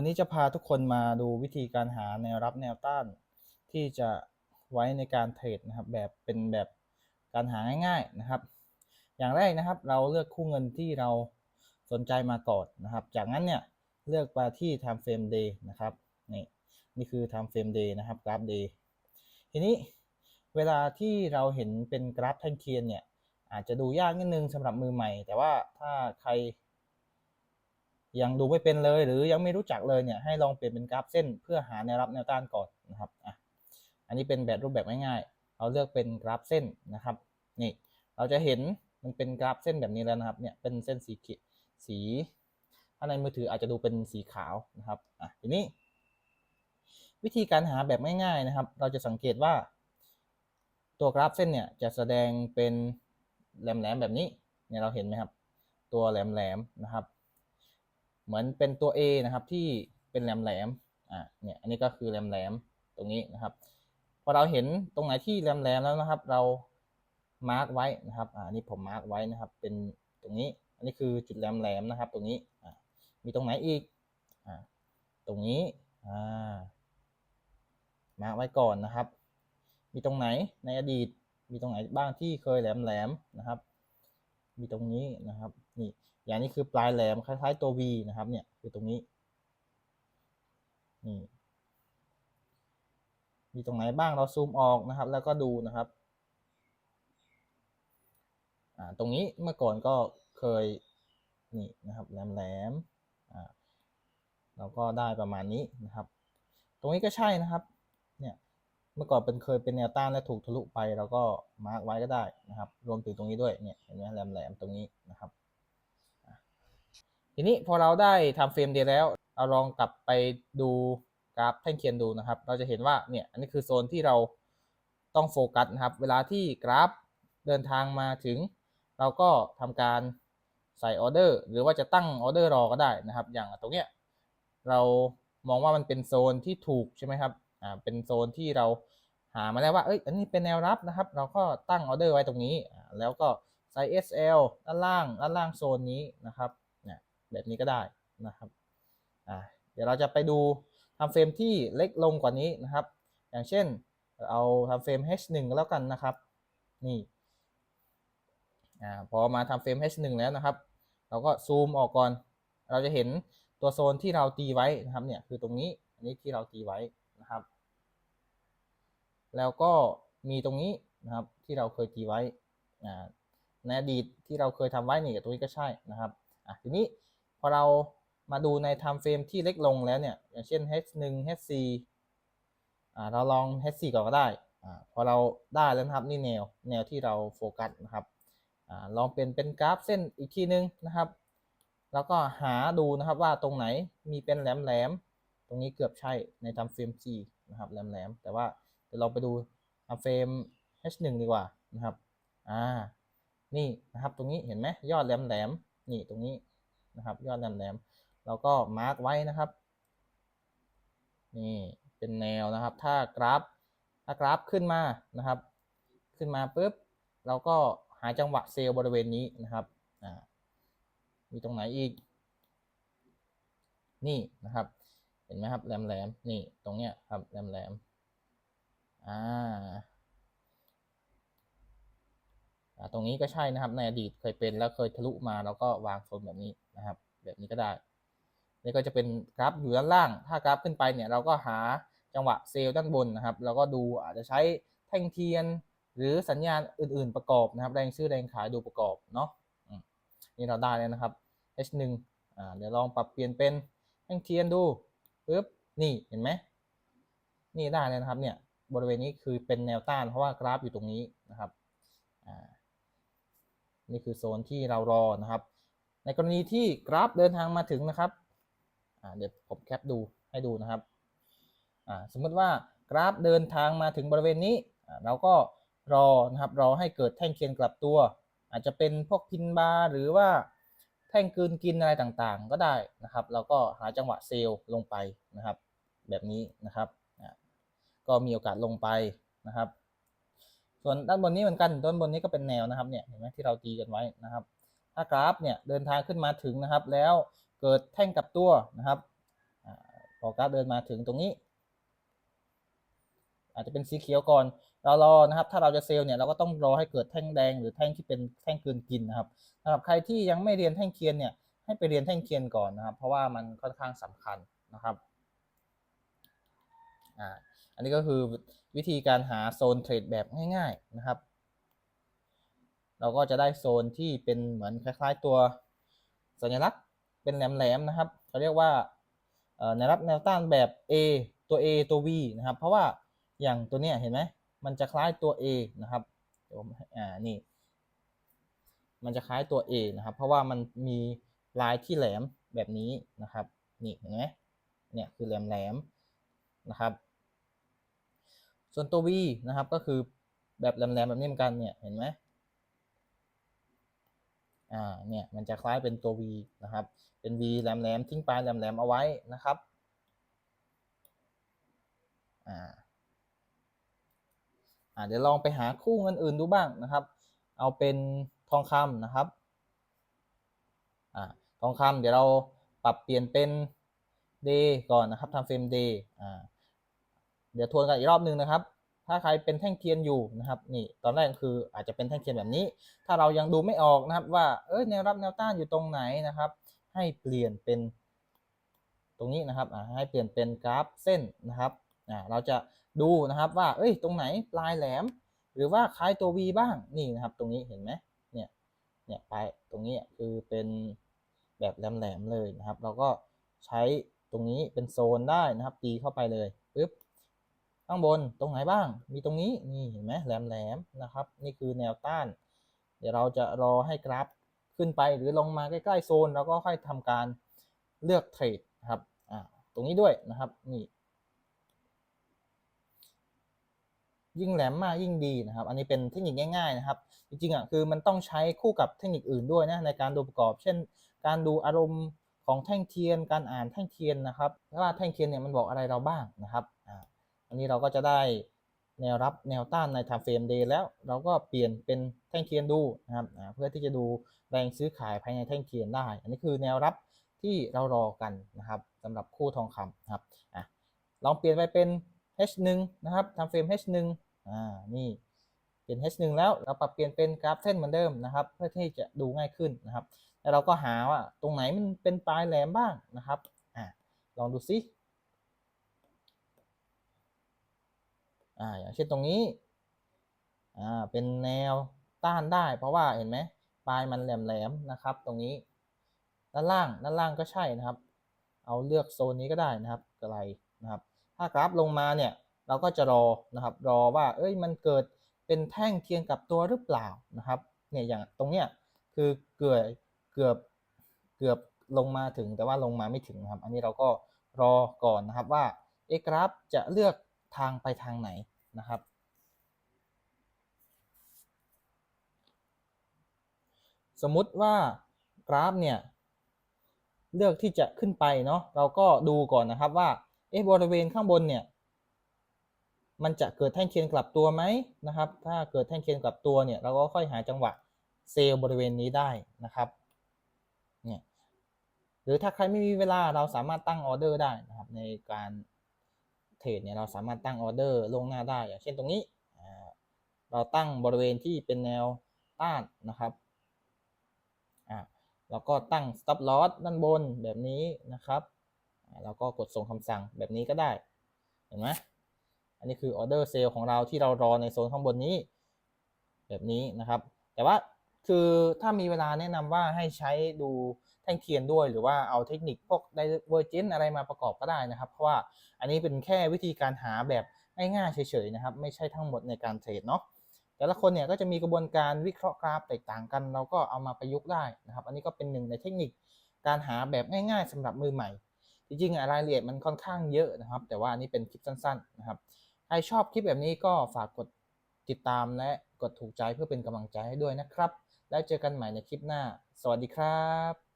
วันนี้จะพาทุกคนมาดูวิธีการหาแนวรับแนวต้าน ที่จะไว้ในการเทรดนะครับ แบบเป็นแบบการหาง่าย ๆนะครับ อย่างแรกนะครับ เราเลือกคู่เงินที่เราสนใจมาก่อนนะครับ จากนั้นเนี่ยเลือกมาที่ time frame day นะครับนี่นี่คือ time frame day นะครับกราฟ day ทีนี้เวลาที่เราเห็นเป็นกราฟแท่งเทียนเนี่ยอาจจะดูยากนิดนึงสำหรับมือใหม่ แต่ว่าถ้าใคร ยังดูไม่เป็นเลยหรือยังไม่รู้จักเลยเนี่ยให้ลองเปลี่ยนเป็นกราฟเส้น เพื่อหาแนวรับแนวต้านก่อนนะครับอะอันนี้เป็นแบบรูปแบบง่ายๆเราเลือกเป็นกราฟเส้นนะครับนี่เราจะเห็นมันเป็นกราฟเส้นแบบนี้แล้วนะครับเนี่ยเป็นเส้นสีเขียวสี ถ้าในมือถืออาจจะดูเป็นสีขาวนะครับอะทีนี้ วิธีการหาแบบง่ายๆนะครับ เราจะสังเกตว่า ตัวกราฟเส้นเนี่ยจะแสดงเป็นแหลมๆแบบนี้เนี่ยเราเห็นไหมครับ ตัวแหลมๆนะครับ เหมือนเป็นตัว A นะครับที่เป็นแหลมแหลมๆอ่าเนี่ยอันนี้ก็คือแหลมแหลมๆตรงนี้นะครับ พอเราเห็นตรงไหนที่แหลมแหลมๆแล้วนะครับ เรามาร์กไว้นะครับอ่านี่ผมมาร์กไว้นะครับ เป็นตรงนี้ อันนี้คือจุดแหลมแหลมๆนะครับ ตรงนี้อ่ามีตรงไหนอีกอ่าตรงนี้อ่ามาร์กไว้ก่อนนะครับ มีตรงไหนในอดีต มีตรงไหนบ้างที่เคยแหลมแหลมๆนะครับ มีตรงนี้นะครับ นี่อย่างนี้คือปลายแหลมคล้ายๆตัว V นะครับเนี่ยคือตรงนี้นี่มีตรงไหนบ้างเราซูมออกนะครับ แล้วก็ดูนะครับอ่าตรงนี้เมื่อก่อนก็เคยนี่นะครับแหลมๆอ่าเราก็ได้ประมาณนี้นะครับ ตรงนี้ก็ใช่นะครับเนี่ยเมื่อก่อนเป็นเคยเป็นแนวต้านและถูกทะลุไปเราก็มาร์กไว้ก็ได้นะครับ รวมถึงตรงนี้ด้วยเนี่ยเห็นไหมแหลมๆตรงนี้นะครับ ทีนี้พอเราได้ทำเฟรมเดียวแล้ว เราลองกลับไปดูกราฟแท่งเทียนดูนะครับ เราจะเห็นว่าเนี่ยอันนี้คือโซนที่เราต้องโฟกัสนะครับ เวลาที่กราฟเดินทางมาถึง เราก็ทำการใส่ออเดอร์หรือว่าจะตั้งออเดอร์รอก็ได้นะครับ อย่างตรงเนี้ยเรามองว่ามันเป็นโซนที่ถูกใช่ไหมครับอ่าเป็นโซนที่เราหามาแล้วว่าเอ้ยอันนี้เป็นแนวรับนะครับ เราก็ตั้งออเดอร์ไว้ตรงนี้ แล้วก็ใส่ SL ด้านล่างด้านล่างโซนนี้นะครับ แบบนี้ก็ได้นะครับอ่าเดี๋ยวเราจะไปดูทำเฟรมที่เล็กลงกว่านี้นะครับ อย่างเช่นเอาทำเฟรม H1 แล้วกันนะครับ นี่อ่าพอมาทำเฟรม H1 แล้วนะครับ เราก็ซูมออกก่อน เราจะเห็นตัวโซนที่เราตีไว้นะครับเนี่ยคือตรงนี้อันนี้ที่เราตีไว้นะครับ แล้วก็มีตรงนี้นะครับที่เราเคยตีไว้ในอดีตที่เราเคยทำไว้นี่กับตรงนี้ก็ใช่นะครับอะทีนี้ พอเรามาดูในไทม์เฟรมที่เล็กลงแล้วเนี่ย อย่างเช่น H1 H4 อ่าเราลอง H4 ก่อนก็ได้อ่าพอเราได้แล้วนะครับนี่แนวแนวที่เราโฟกัสนะครับอ่าลองเป็นเป็นกราฟเส้นอีกทีนึงนะครับ แล้วก็หาดูนะครับว่าตรงไหนมีเป็นแหลมๆตรงนี้เกือบใช่ในทำเฟรม G นะครับแหลมๆแต่ว่าเดี๋ยวเราไปดูทำเฟรม H1 ดีกว่านะครับ อ่า นี่นะครับตรงนี้เห็นไหมยอดแหลมๆนี่ตรงนี้ นะครับ ยอดแหลมๆเราก็มาร์กไว้นะครับนี่เป็นแนวนะครับ ถ้ากราฟถ้ากราฟขึ้นมานะครับ ขึ้นมาปุ๊บเราก็หาจังหวะเซลล์บริเวณนี้นะครับอ่ามีตรงไหนอีก นี่นะครับ เห็นไหมครับแหลมๆนี่ตรงเนี้ยครับแหลมๆอ่าอ่า ตรงนี้ก็ใช่นะครับ ในอดีตเคยเป็นแล้วเคยทะลุมาแล้วก็วางโซนแบบนี้นะครับ แบบนี้ก็ได้ นี่ก็จะเป็นกราฟอยู่ด้านล่าง ถ้ากราฟขึ้นไปเนี่ยเราก็หาจังหวะเซลล์ด้านบนนะครับ แล้วก็ดูอาจจะใช้แท่งเทียน หรือสัญญาณอื่น ๆประกอบนะครับ แรงซื้อแรงขายดูประกอบเนาะนี่เราได้แล้วนะครับ H1 อ่าเดี๋ยวลองปรับเปลี่ยนเป็นแท่งเทียนดูปึ๊บนี่เห็นไหมนี่ได้เลยนะครับเนี่ยบริเวณนี้คือเป็นแนวต้านเพราะว่ากราฟอยู่ตรงนี้นะครับอ่า นี่คือโซนที่เรารอนะครับ ในกรณีที่กราฟเดินทางมาถึงนะครับเดี๋ยวผมแคปดูให้ดูนะครับสมมติว่ากราฟเดินทางมาถึงบริเวณนี้เราก็รอนะครับรอให้เกิดแท่งเทียนกลับตัว อาจจะเป็นพวกพินบาร์หรือว่าแท่งกลืนกินอะไรต่างๆ ก็ได้นะครับ เราก็หาจังหวะเซลล์ลงไปนะครับ แบบนี้นะครับ ก็มีโอกาสลงไปนะครับ ส่วนด้านบนนี้เหมือนกันด้านบนนี้ก็เป็นแนวนะครับเนี่ยเห็นไหมที่เราตีกันไว้นะครับ ถ้ากราฟเนี่ยเดินทางขึ้นมาถึงนะครับ แล้วเกิดแท่งกับตัวนะครับพอกราฟเดินมาถึงตรงนี้ อาจจะเป็นสีเขียวก่อน เรารอนะครับ ถ้าเราจะเซลล์เนี่ยเราก็ต้องรอให้เกิดแท่งแดงหรือแท่งที่เป็นแท่งกลืนกินนะครับสำหรับใครที่ยังไม่เรียนแท่งเคียนเนี่ยให้ไปเรียนแท่งเคียนก่อนนะครับ เพราะว่ามันค่อนข้างสำคัญนะครับอ่าอันนี้ก็คือ วิธีการหาโซนเทรดแบบง่าย ๆนะครับ เราก็จะได้โซนที่เป็นเหมือนคล้าย ๆ ตัวสัญลักษณ์เป็นแหลมๆนะครับเขาเรียกว่าแนวรับแนวต้านแบบ A ตัว A ตัว V นะครับ เพราะว่าอย่างตัวเนี้ยเห็นไหมมันจะคล้ายตัว A นะครับเดี๋ยวอ่านี่มันจะคล้ายตัว A นะครับ เพราะว่ามันมีลายที่แหลมแบบนี้นะครับ นี่เห็นไหมเนี่ยคือแหลมๆนะครับ ส่วนตัว V นะครับก็คือแบบแหลมๆแบบนี้เหมือนกันเนี่ยเห็นไหมอ่าเนี่ยมันจะคล้ายเป็นตัว V นะครับ เป็น V แหลมๆทิ้งปลายแหลมๆเอาไว้นะครับอ่าอ่าเดี๋ยวลองไปหาคู่เงินอื่นดูบ้างนะครับ เอาเป็นทองคำนะครับอ่าทองคำเดี๋ยวเราปรับเปลี่ยนเป็น day ก่อนนะครับทำเฟรม day อ่า เดี๋ยวทวนกันอีกรอบนึงนะครับ ถ้าใครเป็นแท่งเทียนอยู่นะครับนี่ตอนแรกคืออาจจะเป็นแท่งเทียนแบบนี้ ถ้าเรายังดูไม่ออกนะครับว่าเอ้ยแนวรับแนวต้านอยู่ตรงไหนนะครับ ให้เปลี่ยนเป็นตรงนี้นะครับให้เปลี่ยนเป็นกราฟเส้นนะครับเราจะดูนะครับว่าเอ้ยตรงไหนปลายแหลม หรือว่าคล้ายตัว V บ้างนี่นะครับ ตรงนี้เห็นไหมเนี่ยเนี่ยปลายตรงนี้คือเป็นแบบแหลมๆเลยนะครับ เราก็ใช้ตรงนี้เป็นโซนได้นะครับ ตีเข้าไปเลยปึ๊บ ข้างบนตรงไหนบ้าง มีตรงนี้นี่เห็นไหมแหลมๆนะครับ นี่คือแนวต้าน เดี๋ยวเราจะรอให้กราฟขึ้นไปหรือลงมาใกล้ๆโซน แล้วก็ค่อยทำการเลือกเทรดนะครับอ่าตรงนี้ด้วยนะครับนี่ยิ่งแหลมมากยิ่งดีนะครับ อันนี้เป็นเทคนิคง่ายๆนะครับ จริงๆอะคือมันต้องใช้คู่กับเทคนิคอื่นด้วยนะในการดูประกอบ เช่น การดูอารมณ์ของแท่งเทียน การอ่านแท่งเทียนนะครับว่าแท่งเทียนเนี่ยมันบอกอะไรเราบ้างนะครับ อันนี้เราก็จะได้แนวรับแนวต้านใน time frame day แล้วเราก็เปลี่ยนเป็นแท่งเทียนดูนะครับเพื่อที่จะดูแรงซื้อขายภายในแท่งเทียนได้ อันนี้คือแนวรับที่เรารอกันนะครับสำหรับคู่ทองคำนะครับอะลองเปลี่ยนไปเป็น H1 นะครับ time frame H1 อ่านี่เป็น H1 แล้วเราปรับเปลี่ยนเป็นกราฟเส้นเหมือนเดิมนะครับ เพื่อที่จะดูง่ายขึ้นนะครับแล้วเราก็หาว่าตรงไหนมันเป็นปลายแหลมบ้างนะครับอ่าลองดูซิ อ่าอย่างเช่นตรงนี้อ่าเป็นแนวต้านได้ เพราะว่าเห็นไหมปลายมันแหลมๆนะครับ ตรงนี้ ด้านล่างด้านล่างก็ใช่นะครับ เอาเลือกโซนนี้ก็ได้นะครับกระไรนะครับ ถ้ากราฟลงมาเนี่ยเราก็จะรอนะครับ รอว่า เอ้ยมันเกิดเป็นแท่งเทียนกับตัวหรือเปล่านะครับเนี่ยอย่างตรงเนี้ยคือเกือบเกือบเกือบลงมาถึงแต่ว่าลงมาไม่ถึงนะครับ อันนี้เราก็รอก่อนนะครับว่าเอกราฟจะเลือก ทางไปทางไหนนะครับ สมมุติว่ากราฟเนี่ยเลือกที่จะขึ้นไปเนาะเราก็ดูก่อนนะครับว่าเอ๊ะบริเวณข้างบนเนี่ยมันจะเกิดแท่งเคียนกลับตัวไหมนะครับ ถ้าเกิดแท่งเคียนกลับตัวเนี่ยเราก็ค่อยหาจังหวะเซลล์บริเวณนี้ได้นะครับเนี่ยหรือถ้าใครไม่มีเวลาเราสามารถตั้งออเดอร์ได้นะครับในการ เทรดเนี่ยเราสามารถตั้งออเดอร์ลวงหน้าได้ อย่างเช่นตรงนี้ เราตั้งบริเวณที่เป็นแนวต้านนะครับอ่าแล้วก็ตั้ง stop loss ด้านบนแบบนี้นะครับ แล้วก็กดส่งคำสั่งแบบนี้ก็ได้ เห็นไหมอันนี้คือออเดอร์เซลล์ของเราที่เรารอในโซนข้างบนนี้ แบบนี้นะครับ แต่ว่าคือถ้ามีเวลาแนะนำว่าให้ใช้ดู ท่งเทียนด้วย หรือว่าเอาเทคนิคพวก divergence อะไรมาประกอบก็ได้นะครับ เพราะว่าอันนี้เป็นแค่วิธีการหาแบบง่ายๆเฉยๆนะครับ ไม่ใช่ทั้งหมดในการเทรดเนาะแต่ละคนเนี่ยก็จะมีกระบวนการวิเคราะห์กราฟแตกต่างกัน เราก็เอามาประยุกต์ได้นะครับ อันนี้ก็เป็นหนึ่งในเทคนิคการหาแบบง่าย ๆสำหรับมือใหม่ จริงๆรายละเอียดมันค่อนข้างเยอะนะครับ แต่ว่าอันนี้เป็นคลิปสั้นๆนะครับใครชอบคลิปแบบนี้ก็ฝากกดติดตามและกดถูกใจเพื่อเป็นกำลังใจให้ด้วยนะครับ แล้วเจอกันใหม่ในคลิปหน้า สวัสดีครับ